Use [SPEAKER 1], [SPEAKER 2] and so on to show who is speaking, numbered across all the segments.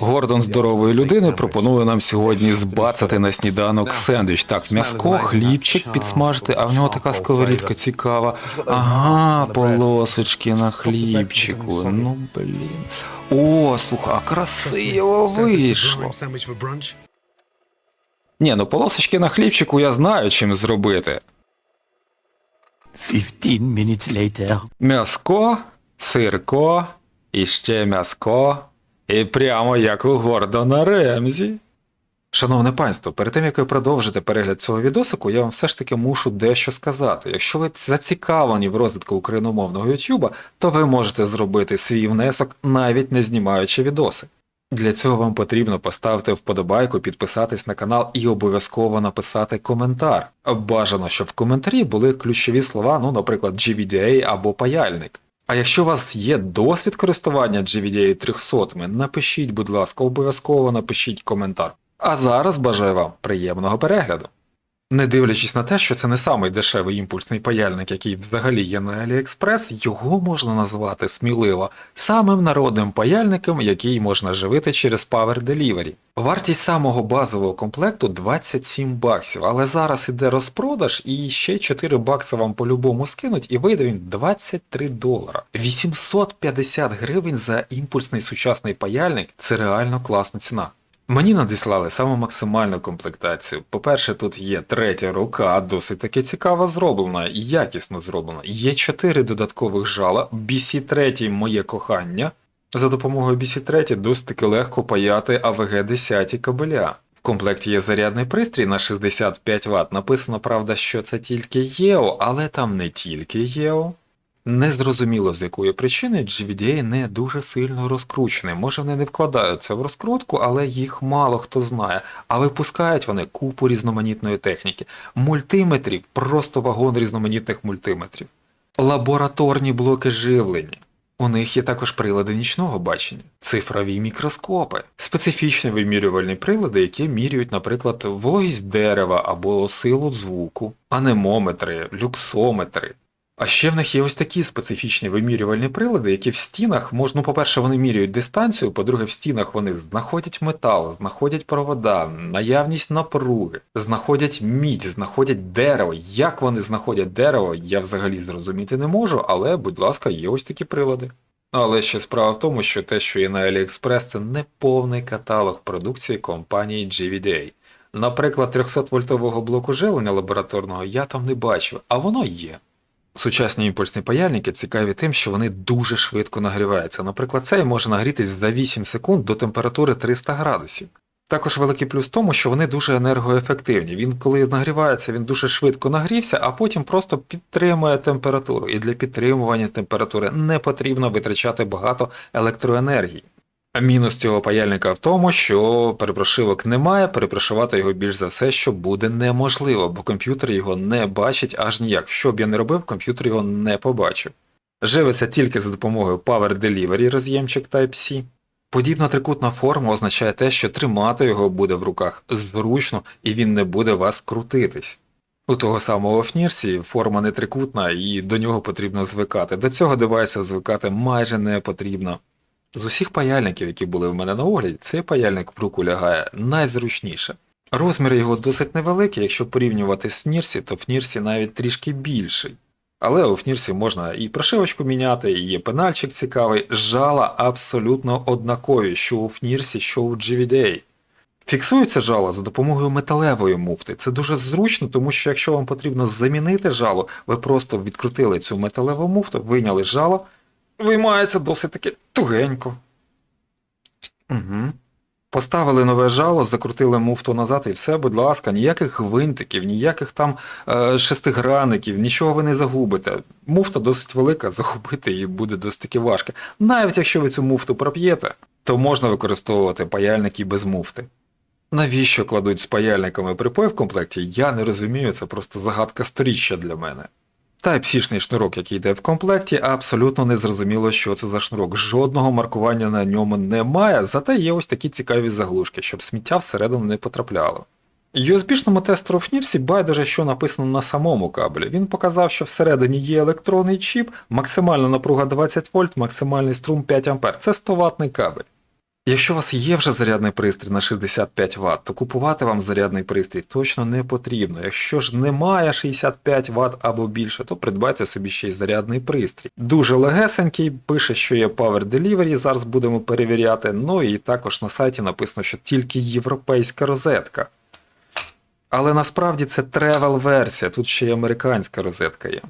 [SPEAKER 1] Гордон здорової людини пропонує нам сьогодні збацати на сніданок сендвіч. Так, м'яско, хлібчик підсмажити, а в нього така сковорідка цікава. Ага, полосочки на хлібчику. Ну блін. О, слухай, а красиво вийшло. Ні, ну полосочки на хлібчику я знаю, чим зробити.
[SPEAKER 2] 15 minutes later.
[SPEAKER 1] М'яско, сирко, і ще м'яско, і прямо як у Гордона Ремзі. Шановне панство, перед тим як ви продовжите перегляд цього відосику, я вам все ж таки мушу дещо сказати. Якщо ви зацікавлені в розвитку україномовного Ютуба, то ви можете зробити свій внесок, навіть не знімаючи відоси. Для цього вам потрібно поставити вподобайку, підписатись на канал і обов'язково написати коментар. Бажано, щоб в коментарі були ключові слова, ну, наприклад, GVDA або паяльник. А якщо у вас є досвід користування GVDA 300, напишіть, будь ласка, обов'язково напишіть коментар. А зараз бажаю вам приємного перегляду. Не дивлячись на те, що це не самий дешевий імпульсний паяльник, який взагалі є на AliExpress, його можна назвати сміливо самим народним паяльником, який можна живити через Power Delivery. Вартість самого базового комплекту 27 баксів, але зараз іде розпродаж і ще 4 бакси вам по-любому скинуть, і вийде він 23 долара. 850 гривень за імпульсний сучасний паяльник це реально класна ціна. Мені надіслали саме максимальну комплектацію. По-перше, тут є третя рука, досить таки цікаво зроблена і якісно зроблена. Є чотири додаткових жала, BC3 моє кохання. За допомогою BC3 досить таки легко паяти AVG 10 кабеля. В комплекті є зарядний пристрій на 65 Вт. Написано, правда, що це тільки ЄО, але там не тільки ЄО. Незрозуміло з якої причини GVDA не дуже сильно розкручений. Може вони не вкладаються в розкрутку, але їх мало хто знає. А випускають вони купу різноманітної техніки. Мультиметрів, просто вагон різноманітних мультиметрів. Лабораторні блоки живлення. У них є також прилади нічного бачення, цифрові мікроскопи, специфічні вимірювальні прилади, які міряють, наприклад, вологість дерева або силу звуку, анемометри, люксометри. А ще в них є ось такі специфічні вимірювальні прилади, які в стінах можна, ну, по-перше, вони міряють дистанцію, по-друге, в стінах вони знаходять метал, знаходять провода, наявність напруги, знаходять мідь, знаходять дерево. Як вони знаходять дерево, я взагалі зрозуміти не можу, але, будь ласка, є ось такі прилади. Але ще справа в тому, що те, що є на AliExpress, це не повний каталог продукції компанії GVDA. Наприклад, 300-вольтового блоку живлення лабораторного я там не бачив, а воно є. Сучасні імпульсні паяльники цікаві тим, що вони дуже швидко нагріваються. Наприклад, цей може нагрітись за 8 секунд до температури 300 градусів. Також великий плюс в тому, що вони дуже енергоефективні. Він, коли нагрівається, він дуже швидко нагрівся, а потім просто підтримує температуру. І для підтримування температури не потрібно витрачати багато електроенергії. Мінус цього паяльника в тому, що перепрошивок немає, перепрошивати його більш за все, що буде неможливо, бо комп'ютер його не бачить аж ніяк. Що б я не робив, комп'ютер його не побачив. Живиться тільки за допомогою Power Delivery роз'ємчик Type-C. Подібна трикутна форма означає те, що тримати його буде в руках зручно і він не буде вас крутитись. У того самого Фнірсі форма не трикутна і до нього потрібно звикати. До цього девайса звикати майже не потрібно. З усіх паяльників, які були в мене на огляді, цей паяльник в руку лягає найзручніше. Розмір його досить невеликий, якщо порівнювати з Фнірсі, то Фнірсі навіть трішки більший. Але у Фнірсі можна і прошивочку міняти, і є пенальчик цікавий, жала абсолютно однакові, що у Фнірсі, що у GVDA. Фіксується жало за допомогою металевої муфти. Це дуже зручно, тому що якщо вам потрібно замінити жало, ви просто відкрутили цю металеву муфту, вийняли жало, виймається досить таки тугенько. Угу. Поставили нове жало, закрутили муфту назад і все, будь ласка, ніяких гвинтиків, ніяких там е, шестигранників, нічого ви не загубите. Муфта досить велика, загубити її буде досить таки важко. Навіть якщо ви цю муфту проп'єте, то можна використовувати паяльники без муфти. Навіщо кладуть з паяльниками припой в комплекті, я не розумію, це просто загадка сторіччя для мене. Type-C-шний шнурок, який йде в комплекті, абсолютно не зрозуміло, що це за шнурок. Жодного маркування на ньому немає, зате є ось такі цікаві заглушки, щоб сміття всередину не потрапляло. USB-шному тестеру в Фнірсі байдуже, що написано на самому кабелі. Він показав, що всередині є електронний чіп, максимальна напруга 20 вольт, максимальний струм 5 А. Це 100 ватний кабель. Якщо у вас є вже зарядний пристрій на 65 Вт, то купувати вам зарядний пристрій точно не потрібно. Якщо ж немає 65 Вт або більше, то придбайте собі ще й зарядний пристрій. Дуже легесенький, пише, що є Power Delivery, зараз будемо перевіряти. Ну і також на сайті написано, що тільки європейська розетка. Але насправді це тревел-версія, тут ще й американська розетка є.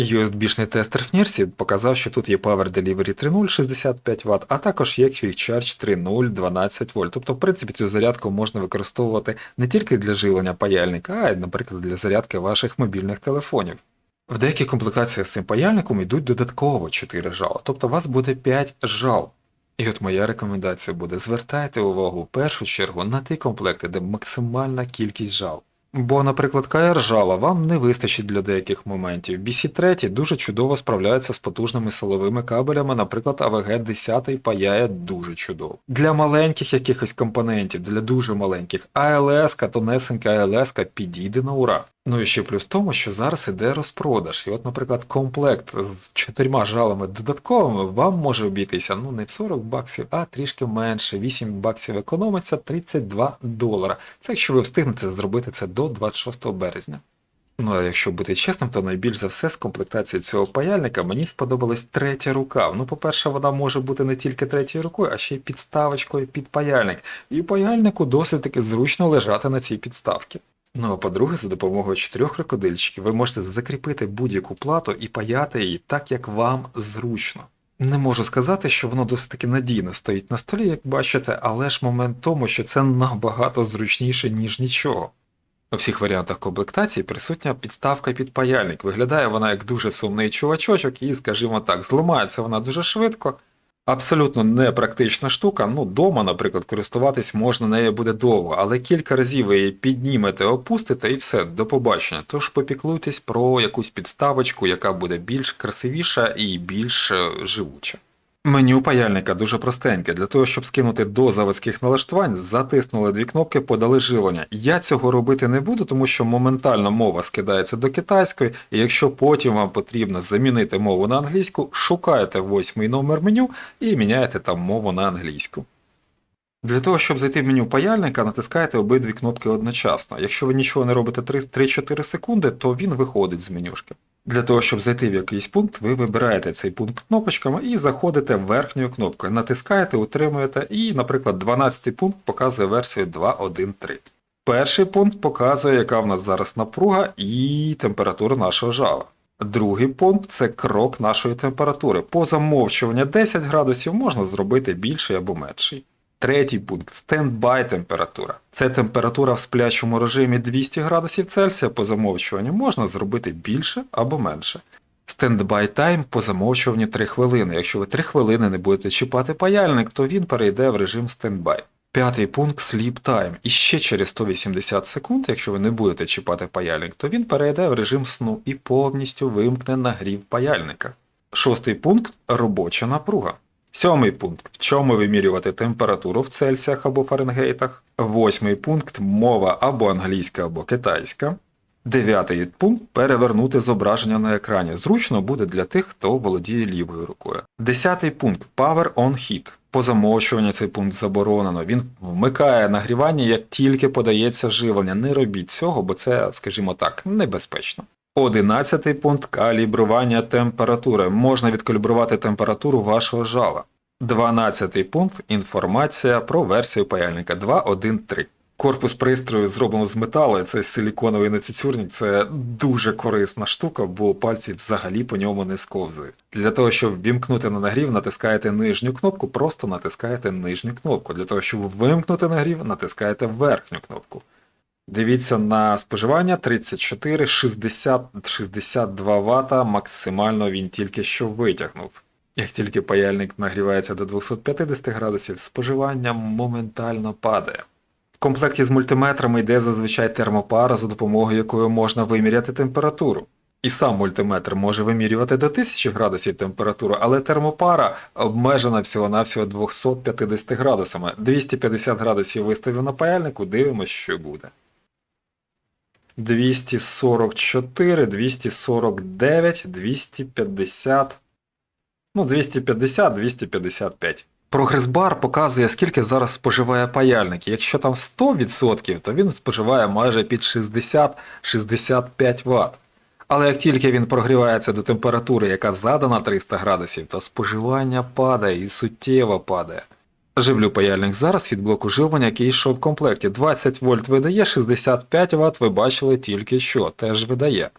[SPEAKER 1] USB-шний тестер в Нірсі показав, що тут є Power Delivery 3.0 65 Вт, а також є Quick Charge 3.0 12 вольт. Тобто, в принципі, цю зарядку можна використовувати не тільки для живлення паяльника, а й, наприклад, для зарядки ваших мобільних телефонів. В деяких комплектаціях з цим паяльником йдуть додатково 4 жала, тобто у вас буде 5 жал. І от моя рекомендація буде: звертайте увагу в першу чергу на ті комплекти, де максимальна кількість жал. Бо, наприклад, КР жала вам не вистачить для деяких моментів. BC3 дуже чудово справляється з потужними силовими кабелями, наприклад, AVG 10 паяє дуже чудово. Для маленьких якихось компонентів, для дуже маленьких, АЛС, тонесенька АЛС підійде на ура. Ну і ще плюс в тому, що зараз іде розпродаж. І от, наприклад, комплект з чотирма жалами додатковими вам може обійтися ну не в 40 баксів, а трішки менше. 8 баксів економиться 32 долара. Це якщо ви встигнете зробити це до 26 березня. Ну а якщо бути чесним, то найбільш за все з комплектації цього паяльника мені сподобалась третя рука. Ну, по-перше, вона може бути не тільки третьою рукою, а ще й підставочкою під паяльник. І паяльнику досить таки зручно лежати на цій підставці. Ну а по-друге, за допомогою чотирьох крокодильчиків ви можете закріпити будь-яку плату і паяти її так, як вам зручно. Не можу сказати, що воно досить таки надійно стоїть на столі, як бачите, але ж момент тому, що це набагато зручніше, ніж нічого. У всіх варіантах комплектації присутня підставка під паяльник. Виглядає вона як дуже сумний чувачочок, і, скажімо так, зламається вона дуже швидко. Абсолютно непрактична штука. Ну, дома, наприклад, користуватись можна нею буде довго, але кілька разів ви її піднімете, опустите і все, до побачення. Тож попіклуйтесь про якусь підставочку, яка буде більш красивіша і більш е, живуча. Меню паяльника дуже простеньке. Для того, щоб скинути до заводських налаштувань, затиснули дві кнопки, подали живлення. Я цього робити не буду, тому що моментально мова скидається до китайської, і якщо потім вам потрібно замінити мову на англійську, шукаєте восьмий номер меню і міняєте там мову на англійську. Для того, щоб зайти в меню паяльника, натискаєте обидві кнопки одночасно. Якщо ви нічого не робите 3-4 секунди, то він виходить з менюшки. Для того, щоб зайти в якийсь пункт, ви вибираєте цей пункт кнопочками і заходите верхньою кнопкою. Натискаєте, утримуєте і, наприклад, 12 пункт показує версію 2.1.3. Перший пункт показує, яка в нас зараз напруга і температура нашого жала. Другий пункт це крок нашої температури. По замовчуванню 10 градусів можна зробити більший або менший. Третій пункт стендбай температура. Це температура в сплячому режимі 200 градусів Цельсія по замовчуванню можна зробити більше або менше. Стендбай тайм по замовчуванню 3 хвилини. Якщо ви 3 хвилини не будете чіпати паяльник, то він перейде в режим стендбай. П'ятий пункт sleep time. І ще через 180 секунд, якщо ви не будете чіпати паяльник, то він перейде в режим сну і повністю вимкне нагрів паяльника. Шостий пункт робоча напруга. Сьомий пункт в чому вимірювати температуру в Цельсіях або Фаренгейтах. Восьмий пункт мова або англійська, або китайська. Дев'ятий пункт перевернути зображення на екрані. Зручно буде для тих, хто володіє лівою рукою. Десятий пункт Power on Heat. По замовчуванню цей пункт заборонено. Він вмикає нагрівання, як тільки подається живлення. Не робіть цього, бо це, скажімо так, небезпечно. Одинадцятий пункт калібрування температури. Можна відкалібрувати температуру вашого жала. Дванадцятий пункт інформація про версію паяльника 2.1.3. Корпус пристрою зроблено з металу, це силіконовий нацюцюрник, це дуже корисна штука, бо пальці взагалі по ньому не сковзують. Для того, щоб вімкнути на нагрів, натискаєте нижню кнопку, просто натискаєте нижню кнопку. Для того, щоб вимкнути нагрів, натискаєте верхню кнопку. Дивіться на споживання 34, 60, 62 Вт, максимально він тільки що витягнув. Як тільки паяльник нагрівається до 250 градусів, споживання моментально падає. В комплекті з мультиметрами йде зазвичай термопара, за допомогою якої можна виміряти температуру. І сам мультиметр може вимірювати до 1000 градусів температуру, але термопара обмежена всього-навсього 250 градусами. 250 градусів виставив на паяльнику, дивимось, що буде. 244, 249, 250. Ну, 250, 255. Прогрес-бар показує, скільки зараз споживає паяльник. Якщо там 100%, то він споживає майже під 60-65 Вт. Але як тільки він прогрівається до температури, яка задана 300 градусів, то споживання падає і суттєво падає. Живлю паяльник зараз від блоку живлення, який йшов в комплекті. 20 вольт видає, 65 Вт ви бачили тільки що, теж видає.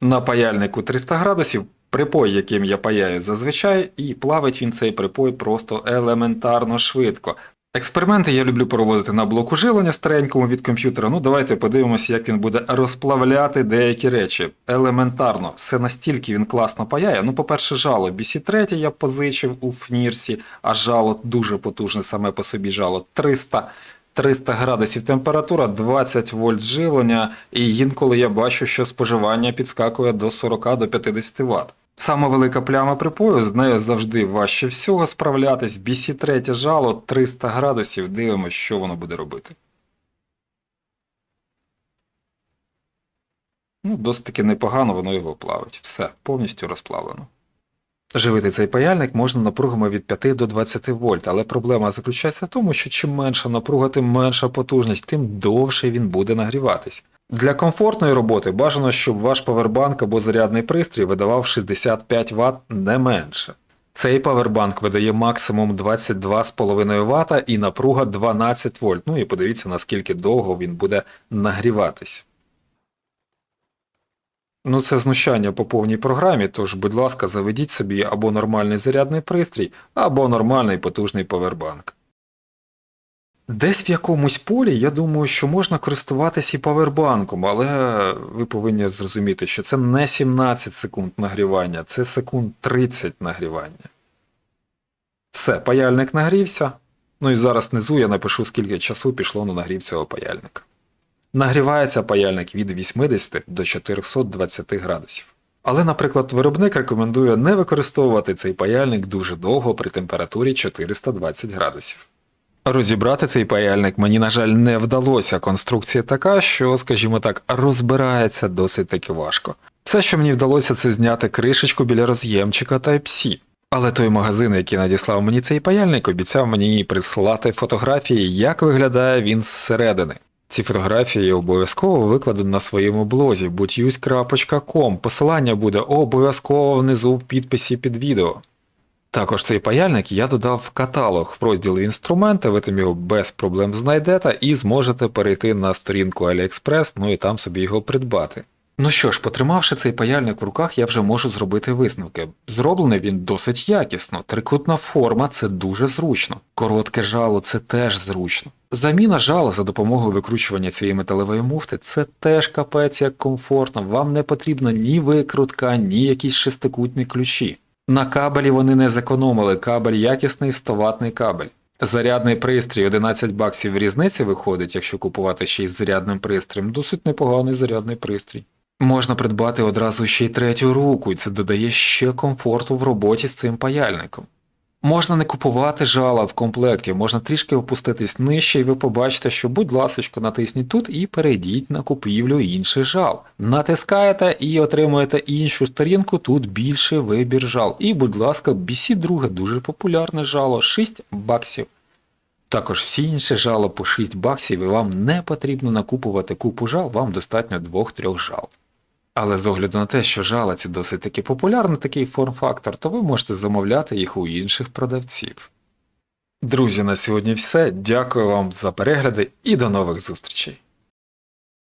[SPEAKER 1] На паяльнику 300 градусів припой, яким я паяю зазвичай, і плавить він цей припой просто елементарно швидко. Експерименти я люблю проводити на блоку живлення старенькому від комп'ютера. Ну давайте подивимося, як він буде розплавляти деякі речі. Елементарно, все настільки він класно паяє. Ну, по-перше, жало BC3 я позичив у Фнірсі, а жало дуже потужне саме по собі жало 300. 300 градусів температура, 20 вольт живлення, і інколи я бачу, що споживання підскакує до 40 до 50 Вт. Сама велика пляма припою, з нею завжди важче всього справлятись. BC3 жало 300 градусів, дивимося, що воно буде робити. Ну, досить таки непогано воно його плавить. Все, повністю розплавлено. Живити цей паяльник можна напругами від 5 до 20 вольт, але проблема заключається в тому, що чим менша напруга, тим менша потужність, тим довше він буде нагріватись. Для комфортної роботи бажано, щоб ваш павербанк або зарядний пристрій видавав 65 Вт не менше. Цей павербанк видає максимум 22,5 Вт і напруга 12 вольт. Ну і подивіться, наскільки довго він буде нагріватись. Ну, це знущання по повній програмі, тож, будь ласка, заведіть собі або нормальний зарядний пристрій, або нормальний потужний павербанк. Десь в якомусь полі я думаю, що можна користуватися і павербанком, але ви повинні зрозуміти, що це не 17 секунд нагрівання, це секунд 30 нагрівання. Все, паяльник нагрівся. Ну і зараз внизу я напишу, скільки часу пішло на нагрів цього паяльника. Нагрівається паяльник від 80 до 420 градусів. Але, наприклад, виробник рекомендує не використовувати цей паяльник дуже довго при температурі 420 градусів. Розібрати цей паяльник мені, на жаль, не вдалося. Конструкція така, що, скажімо так, розбирається досить таки важко. Все, що мені вдалося, це зняти кришечку біля роз'ємчика Type-C. Але той магазин, який надіслав мені цей паяльник, обіцяв мені прислати фотографії, як виглядає він зсередини. Ці фотографії обов'язково викладу на своєму блозі будьюсь.com. Посилання буде обов'язково внизу в підписі під відео. Також цей паяльник я додав в каталог в розділі інструменти, ви там його без проблем знайдете і зможете перейти на сторінку AliExpress, ну і там собі його придбати. Ну що ж, потримавши цей паяльник в руках, я вже можу зробити висновки. Зроблений він досить якісно, трикутна форма це дуже зручно. Коротке жало це теж зручно. Заміна жала за допомогою викручування цієї металевої муфти це теж капець як комфортно. Вам не потрібно ні викрутка, ні якісь шестикутні ключі. На кабелі вони не зекономили, кабель якісний 100 ватний кабель. Зарядний пристрій 11 баксів різниці виходить, якщо купувати ще й зарядним пристроєм, досить непоганий зарядний пристрій. Можна придбати одразу ще й третю руку, і це додає ще комфорту в роботі з цим паяльником. Можна не купувати жала в комплекті, можна трішки опуститись нижче, і ви побачите, що, будь ласочка, натисніть тут і перейдіть на купівлю інших жал. Натискаєте і отримуєте іншу сторінку, тут більший вибір жал. І, будь ласка, BC2 дуже популярне жало, 6 баксів. Також всі інші жала по 6 баксів і вам не потрібно накупувати купу жал, вам достатньо 2-3 жал. Але з огляду на те, що жалаці досить таки популярний такий форм-фактор, то ви можете замовляти їх у інших продавців. Друзі, на сьогодні все. Дякую вам за перегляди і до нових зустрічей.